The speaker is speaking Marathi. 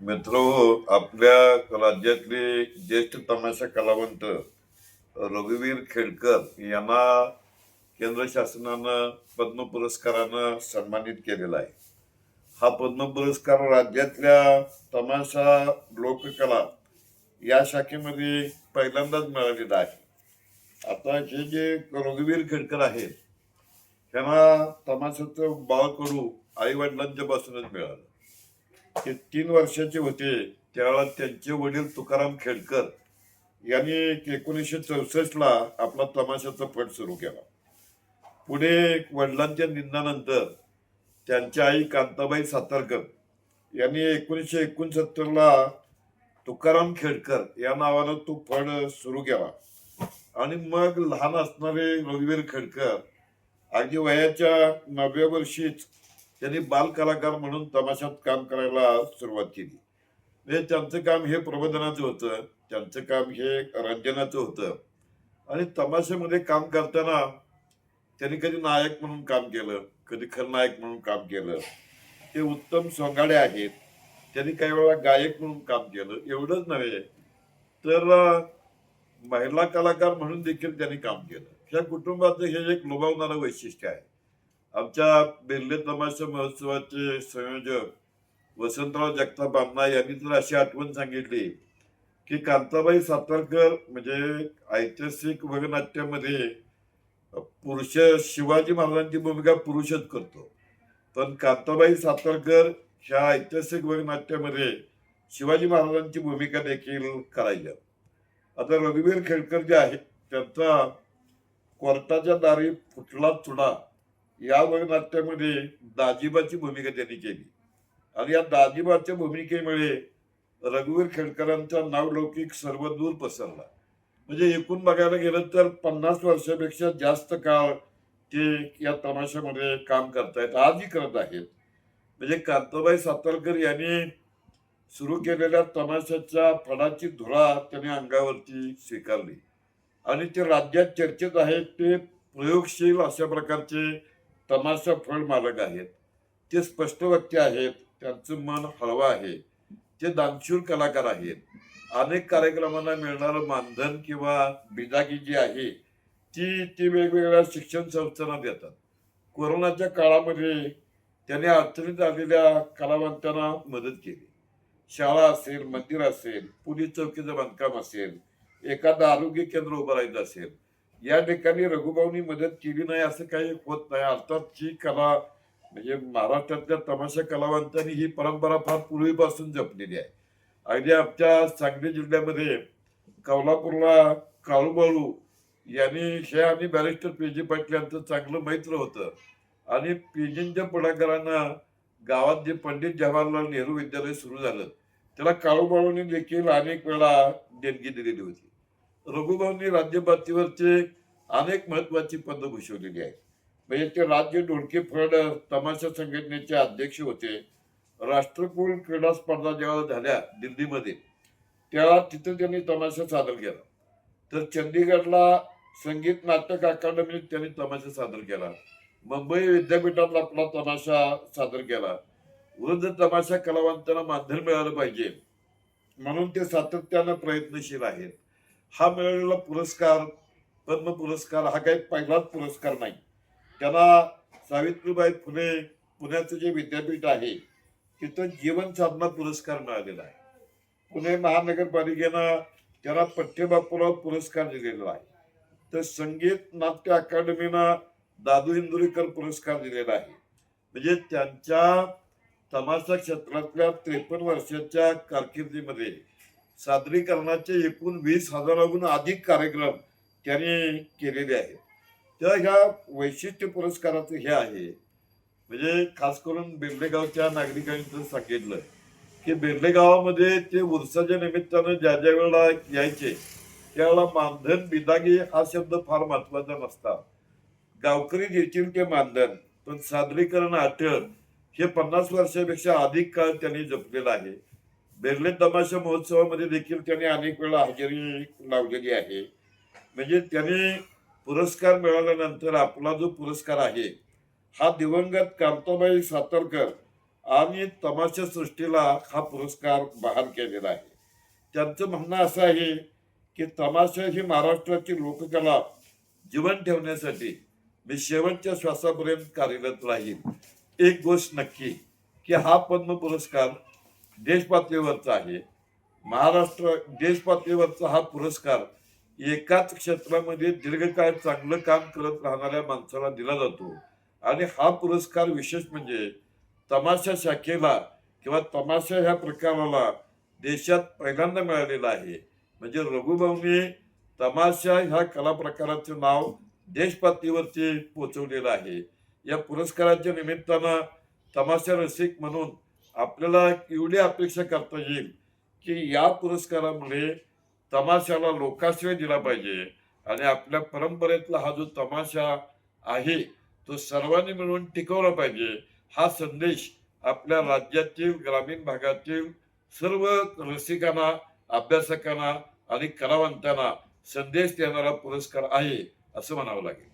मित्र आपल्या राज्यातले ज्येष्ठ तमाशा कलावंत रघुवीर खेडकर यांना केंद्र शासनानं पद्म पुरस्कारानं सन्मानित केलेला आहे. हा पद्म पुरस्कार राज्यातल्या तमाशा लोककला या शाखेमध्ये पहिल्यांदाच मिळालेला आहे. आता हे जे रघुवीर खेडकर आहेत त्यांना तमाशाचं बाळकडू आई वडिलांच्या पासूनच मिळालं. ते तीन वर्षाचे होते. त्यावेळेला त्यांचे वडील तुकाराम खेडकर यांनी एकोणीसशे चौसष्टला आपला तमाशाचा फट सुरू केला. पुढे वडिलांच्या निंदानंतर त्यांच्या आई कांताबाई सातारकर यांनी एकोणीसशे एकोणसत्तरला तुकाराम खेडकर या नावानं तो फड सुरू केला. आणि मग लहान असणारे रघुवीर खेडकर अगदी वयाच्या नवव्या वर्षीच त्यांनी बालकलाकार म्हणून तमाशात काम करायला सुरुवात केली. म्हणजे त्यांचं काम हे प्रबोधनाचं होतं त्यांचं काम हे रंजनाचं होतं. आणि तमाशामध्ये काम करताना त्यांनी कधी नायक म्हणून काम केलं कधी खलनायक म्हणून काम केलं ते उत्तम सोंगाडे आहेत त्यांनी काही वेळा गायक म्हणून काम केलं एवढंच नव्हे तर महिला कलाकार म्हणून देखील त्यांनी काम केलं. ह्या कुटुंबाचं हे एक लोभावणारं वैशिष्ट्य आहे. आमच्या बेर्ले तमाशा महोत्सवाचे संयोजक वसंतराव जगताप अण्णा यांनी तर अशी आठवण सांगितली की कांताबाई सातारकर म्हणजे ऐतिहासिक वगनाट्यामध्ये पुरुष शिवाजी महाराजांची भूमिका पुरुषच करतो. पण कांताबाई सातारकर ह्या ऐतिहासिक वगनाट्यामध्ये शिवाजी महाराजांची भूमिका देखील करायच्या. आता रघुवीर खेडकर जे आहेत त्यांचा कोर्टाच्या दारी फुटला चुडा. या वगनाट्यामध्ये दाजिबाची भूमिका त्यांनी केली. आणि या दाजिबाच्या भूमिकेमुळे रघुवीर खेडकरांचा नावलौकिक सर्व दूर पसरला. म्हणजे एकूण बघायला गेलं तर पन्नास वर्षापेक्षा जास्त काळ ते या तमाशामध्ये काम करतायत आजही करत आहेत. म्हणजे कांताबाई सातारकर यांनी सुरू केलेल्या तमाशाच्या फळाची धुरा त्यांनी अंगावरती स्वीकारली. आणि ते राज्यात चर्चेत आहेत ते प्रयोगशील अशा प्रकारचे तमाशा फळ मालक आहेत. ते स्पष्टवक्ते आहेत. त्यांचं मन हळवं आहे. ते दानशूर कलाकार आहेत. अनेक कार्यक्रमांना मिळणारं मानधन किंवा बिदागी जी आहे ती ती वेगवेगळ्या शिक्षण संस्थांना देतात. कोरोनाच्या काळामध्ये त्याने अडचणीत आलेल्या कलावंतांना मदत केली. शाळा असेल मंदिर असेल पोलीस चौकीचं बांधकाम असेल एखादं आरोग्य केंद्र उभारायचं असेल या ठिकाणी रघुभाऊनी मदत केली नाही असं काही होत नाही. अर्थात ही कला म्हणजे महाराष्ट्रातल्या तमाशा कलावंतांनी ही परंपरा फार पूर्वीपासून जपलेली आहे. अगदी आमच्या सांगली जिल्ह्यामध्ये कौलापूरला काळूबाळू यांनी हे आणि बॅरिस्टर पी जी पाटील यांचं चांगलं मैत्र होतं. आणि पीजींच्या पुढाकारांना गावात जे पंडित जवाहरलाल नेहरू विद्यालय सुरू झालं त्याला काळूबाळूंनी देखील अनेक वेळा देणगी दिलेली होती. रघुभाऊंनी राज्यपातळीवरचे अनेक महत्वाची पदं भूषवलेली आहेत. म्हणजे ते राज्य डोळके फड तमाशा संघटनेचे अध्यक्ष होते. राष्ट्रकुल क्रीडा स्पर्धा जेव्हा झाल्या दिल्लीमध्ये तेव्हा तिथं त्यांनी तमाशा सादर केला. तर चंदीगडला संगीत नाटक अकादमीत त्यांनी तमाशा सादर केला. मुंबई विद्यापीठात आपला तमाशा सादर केला. वृद्ध तमाशा कलावंतांना मानधन मिळालं पाहिजे. म्हणून ते सातत्यानं प्रयत्नशील आहेत. हा मिळालेला पुरस्कार पद्म पुरस्कार हा काही पहिलाच पुरस्कार नाही. त्यांना सावित्रीबाई फुले पुण्याचं जे विद्यापीठ आहे तिथं जीवन साधना पुरस्कार मिळालेला आहे. पुणे महानगरपालिकेनं त्यांना पठ्यबापूराव पुरस्कार दिलेला आहे. तर संगीत नाट्य अकादमीनं दादू इंदुरीकर पुरस्कार दिलेला आहे. म्हणजे त्यांच्या तमाशा क्षेत्रातल्या त्रेपन्न वर्षाच्या कारकिर्दीमध्ये सादरीकरणाचे एकूण वीस हजाराहून अधिक कार्यक्रम त्यांनी केलेले आहेत. तर ह्या वैशिष्ट्य पुरस्काराचं हे आहे. म्हणजे खास करून बेर्लेगावच्या नागरिकांनी जर सांगितलं की बेर्लेगावामध्ये ते उरसाच्या निमित्तानं ज्या ज्या वेळेला यायचे त्यावेळेला मानधन बिदागी हा शब्द फार महत्त्वाचा नसता. गावकरी देतील ते मानधन पण सादरीकरण आठवण हे पन्नास वर्षापेक्षा अधिक काळ त्यांनी जपलेलं आहे. बेर्ले तमाशा महोत्सवामध्ये देखील त्यांनी अनेक वेळा हजेरी लावलेली आहे. म्हणजे त्यांनी पुरस्कार मिळाल्यानंतर आपला जो पुरस्कार आहे हा दिवंगत कांताबाई सातारकर आणि तमाशा सृष्टीला हा पुरस्कार बहाल केलेला आहे. त्यांचं म्हणणं असं आहे की तमाशा ही महाराष्ट्राची लोककला जीवन ठेवण्यासाठी मी शेवटच्या श्वासापर्यंत कार्यरत राहील एक गोष्ट नक्की की हा पद्म पुरस्कार देशपातळीवरचा आहे. महाराष्ट्र देशपातळीवरचा हा पुरस्कार एकाच क्षेत्रामध्ये दीर्घकाळ चांगलं काम करत राहणाऱ्या माणसाला दिला जातो. आणि हा पुरस्कार विशेष म्हणजे तमाशा शाखेला किंवा तमाशा ह्या प्रकाराला देशात पहिल्यांदा मिळालेला आहे. म्हणजे रघुभाऊने तमाशा ह्या कला प्रकाराचं नाव देशपातळीवरती पोचवलेलं आहे. या पुरस्काराच्या निमित्तानं तमाशा रसिक म्हणून आपल्याला एवढी अपेक्षा करता येईल की या पुरस्कारामुळे तमाशाला लोकाश्रय दिला पाहिजे. आणि आपल्या परंपरेतला हा जो तमाशा आहे तो सर्वांनी मिळून टिकवला पाहिजे. हा संदेश आपल्या राज्यातील ग्रामीण भागातील सर्व रसिकांना अभ्यासकांना आणि कलावंतांना संदेश देणारा पुरस्कार आहे असं म्हणावं लागेल.